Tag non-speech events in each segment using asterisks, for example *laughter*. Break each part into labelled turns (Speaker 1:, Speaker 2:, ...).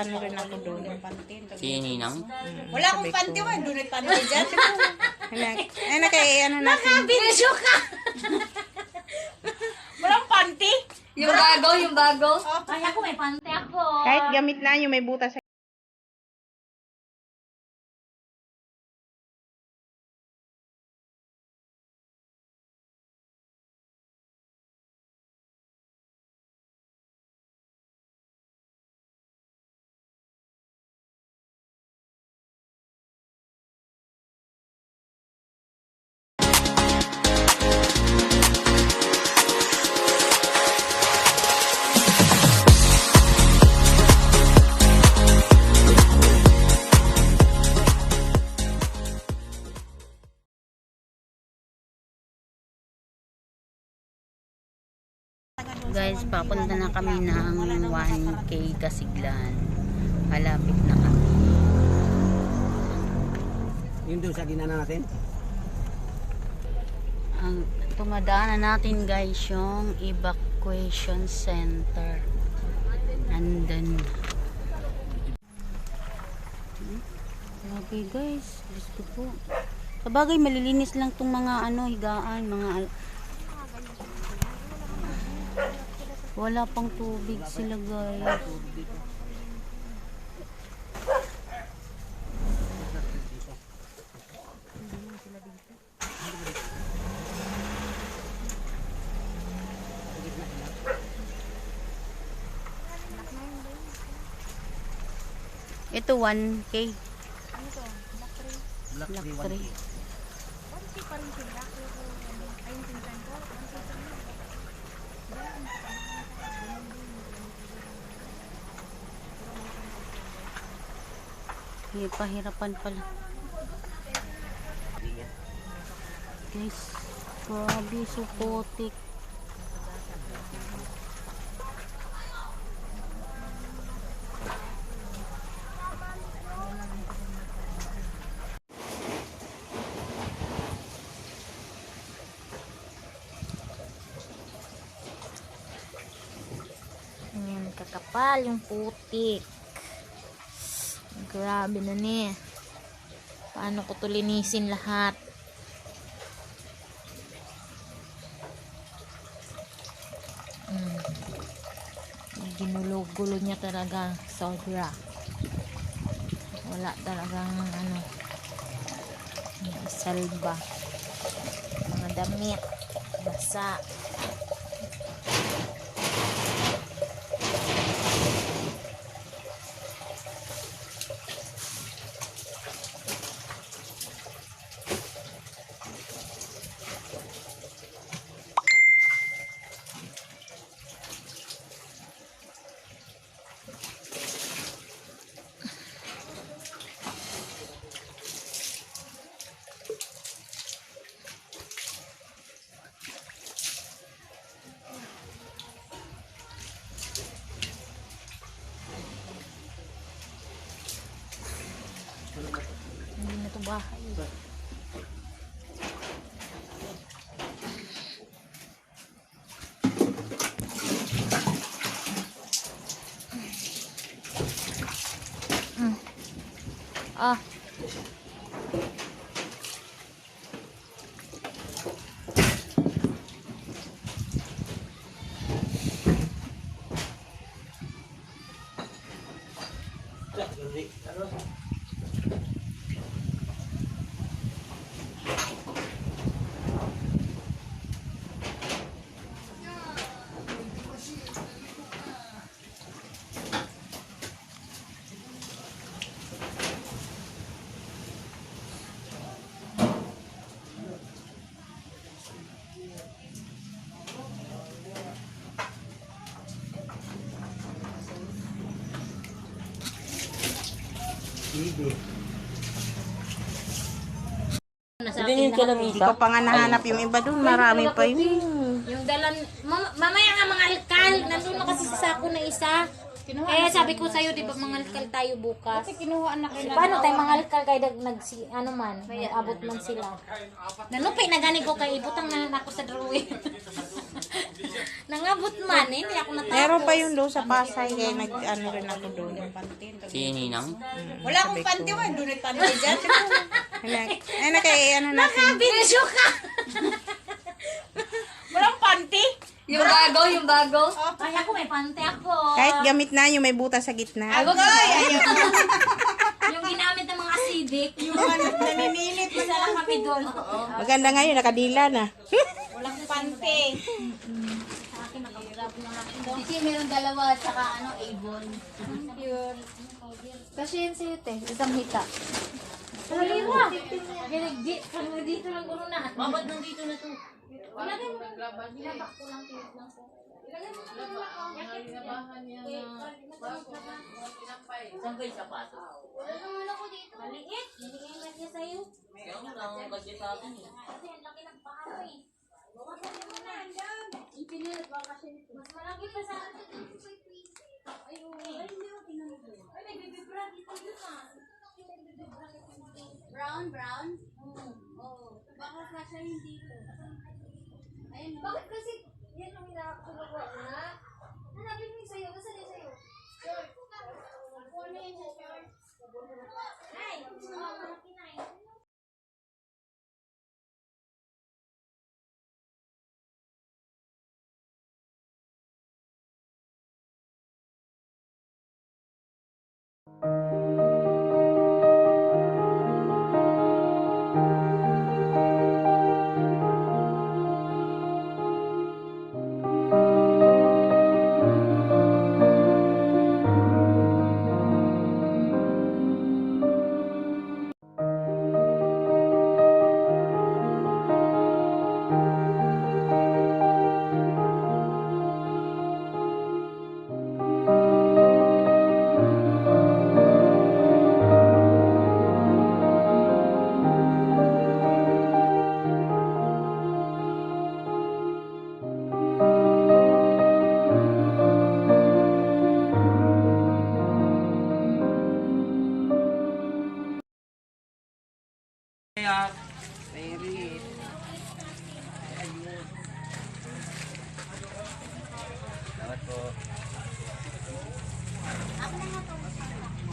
Speaker 1: Ano rin ako doon.
Speaker 2: Si Ninang?
Speaker 3: Wala akong panty, wala doon pa naman dyan. *laughs*
Speaker 1: Ay, na kay ano natin.
Speaker 3: Binisyo ka! *laughs* Walang panty?
Speaker 4: Yung bago, yung bago. Ay, ako may pante ako.
Speaker 1: Kahit gamit na yung may butas.
Speaker 2: Guys, papunta na kami ng 1K Kasiglan. Malapit na kami.
Speaker 5: Yung doon sa ginana natin?
Speaker 2: Ang tumadaanan natin guys yung evacuation center. Nandun. Hmm? Grabe guys. Gusto po. Sabagay malilinis lang tong mga ano higaan, mga wala pang tubig sila guys. Ito 1K. Black 3. Hindi pahirapan pala. Guys, grabe, supotik.
Speaker 4: Kakapal yung putik. Grabe na ni. Paano ko to linisin lahat? Mm. Ginulo-gulo niya talaga sobra. Wala talagang ano salba. Mga damit. Basa. Hindi na to bahay. Mm. Ah.
Speaker 2: Hindi yun
Speaker 1: Hindi ko pa nga nahanap yung iba doon. Marami pa yun.
Speaker 4: Yung dalan, mam- mamaya nga mga alkal, nandun na kasi sa sako na isa. Kaya sabi ko sa'yo, di ba mga alkal tayo bukas?
Speaker 3: Kinuha na kayo
Speaker 4: Paano tayo mga alkal kaya nag, nag ano man, abot man sila. Nanupi na gani ko kay ibutang na ako sa drawing. Nangabot man, eh, hindi ako natapos.
Speaker 1: Meron pa yun doon sa Pasay. Kaya nag ano rin ako doon.
Speaker 3: panty.
Speaker 6: Si Ninang?
Speaker 3: Wala akong panty mo, dunay panty dyan. *laughs*
Speaker 1: Ay nakay ano natin.
Speaker 4: Binisyo ka!
Speaker 3: Walang panty.
Speaker 4: Yung bago, yung bago. Ay, ako may pante ako.
Speaker 1: Kahit gamit na yung may butas sa gitna.
Speaker 3: Ayaw.
Speaker 4: Yung ginamit ng mga acidic.
Speaker 3: Yung ano, naninilip.
Speaker 4: Isa lang kami doon.
Speaker 1: Maganda ngayon, nakadila na. *laughs*
Speaker 3: Walang panty.
Speaker 2: Kasi meron dalawa, tsaka ano, Avon. Pure. Kasi yun sa'yo, te. Isang hita.
Speaker 4: Kaliwa. Ginigdi. Kami dito lang guro na. Babad nang dito na to. Ilagay mo. Ilabak ko lang tiyo lang ko. Ilagay mo lang. Yakit.
Speaker 6: Saan kayo sapatos?
Speaker 4: Wala naman ako dito. Maliit. Lang niya sa'yo.
Speaker 6: Mo lang kasi sa akin eh.
Speaker 4: Ang laki ng paa mo eh. Bukasan mo na. Ipinilit baka siya nito. Mas malaki pa sa akin. Ay, oo. Ay, hindi mo tinanong. Ay, nagbibibra dito yun ah.
Speaker 2: Brown, brown? Oo. Baka kasha yung dito.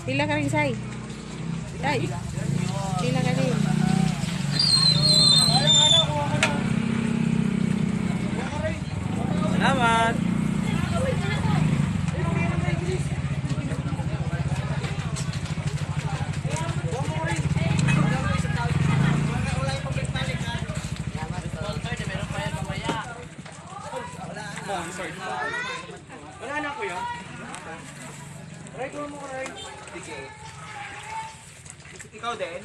Speaker 1: Pila ka rin, Sai. Sai. Pila ka rin.
Speaker 5: Salamat! Wala na ko yun. Aray, kuha mo ko, Aray. Sige. Ikaw din?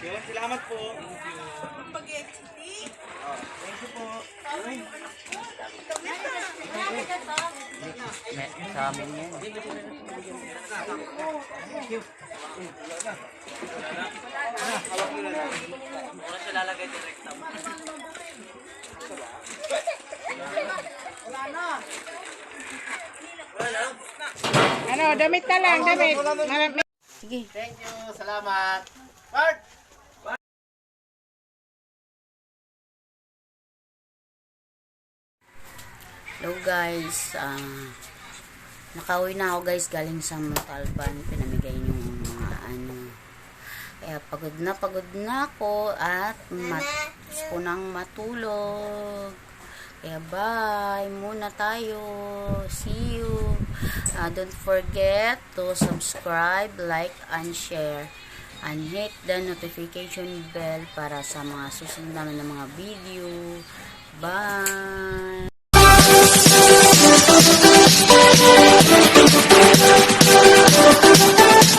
Speaker 5: Yun, salamat po. Thank you. Oh, thank you po.
Speaker 6: Me, sa amin yan. Muna siya lalagay direct sa
Speaker 1: Ano, damit na lang, damit.
Speaker 2: Sige.
Speaker 5: Thank you, salamat. Bart!
Speaker 2: Hello guys, ah nakauwi na ako guys galing sa Montalban, pinamigay yung mga ano. Kaya pagod na pagod na ako at mat gusto ko nang matulog. Yeah, bye muna tayo. See you. Uh, don't forget to subscribe, like, and share. And hit the notification bell para sa mga susunod namin ng mga video. Bye!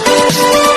Speaker 2: Thank you.